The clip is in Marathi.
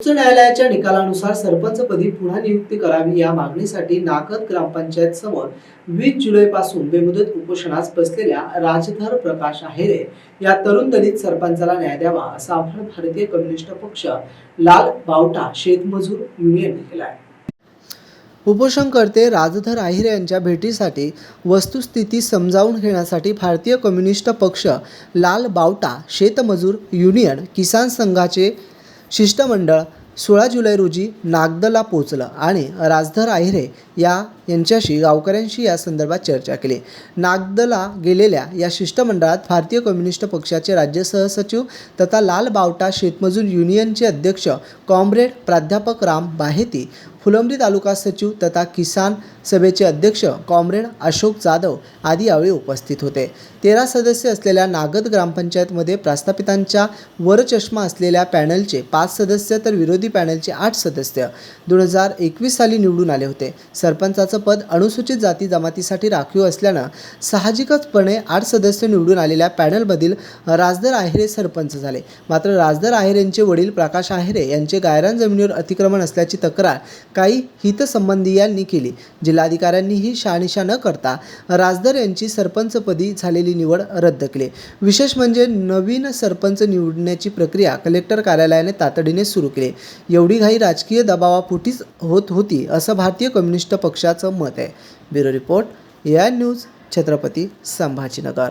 उच्च न्यायालयाच्या निकालानुसार सरपंचपदी पुन्हा नियुक्ती करावी या मागणीसाठी नाकद ग्रामपंचायत समोर वीस जुलैपासून बेमुदत उपोषणास बसलेल्या राजधर प्रकाश आहेरे या तरुण दलित सरपंचाला न्याय द्यावा असा आवाहन भारतीय कम्युनिस्ट पक्ष लाल बावटा शेतमजूर युनियनने केला आहे उपोषणकर्ते राजधर आहिरे यांच्या भेटीसाठी वस्तुस्थिती समजावून घेण्यासाठी भारतीय कम्युनिस्ट पक्ष लाल बावटा शेतमजूर युनियन किसान संघाचे शिष्टमंडळ सोळा जुलै रोजी नागदला पोचलं आणि राजधर आहिरे या यांच्याशी गावकऱ्यांशी या संदर्भात चर्चा केली. नागदला गेलेल्या या शिष्टमंडळात भारतीय कम्युनिस्ट पक्षाचे राज्य सहसचिव तथा लाल बावटा शेतमजूर युनियनचे अध्यक्ष कॉम्रेड प्राध्यापक राम बाहेती फुलंब्री तालुका सचिव तथा किसान सभेचे अध्यक्ष कॉम्रेड अशोक जाधव आदी यावेळी उपस्थित होते. तेरा सदस्य असलेल्या नागद ग्रामपंचायतमध्ये प्रस्थापितांच्या वरचष्मा असलेल्या पॅनलचे पाच सदस्य तर विरोधी पॅनलचे आठ सदस्य दोन हजार एकवीस साली निवडून आले होते. सरपंचाचं पद अनुसूचित जाती जमातीसाठी राखीव असल्यानं साहजिकचपणे आठ सदस्य निवडून आलेल्या पॅनलमधील राजदर आहेरे सरपंच झाले. मात्र राजदर आहेरेंचे वडील प्रकाश आहेरे यांचे गायरान जमिनीवर अतिक्रमण असल्याची तक्रार काही हितसंबंधीयांनी केली. जिल्हाधिकाऱ्यांनी ही शहानिशा न करता राजदर यांची सरपंचपदी झालेली निवड रद्द केली. विशेष म्हणजे नवीन सरपंच निवडण्याची प्रक्रिया कलेक्टर कार्यालयाने तातडीने सुरू केली. एवढी घाई राजकीय दबावापोटीच होत होती असं भारतीय कम्युनिस्ट पक्षाचं मत आहे. Bureau report A I news Chhatrapati Sambhajinagar.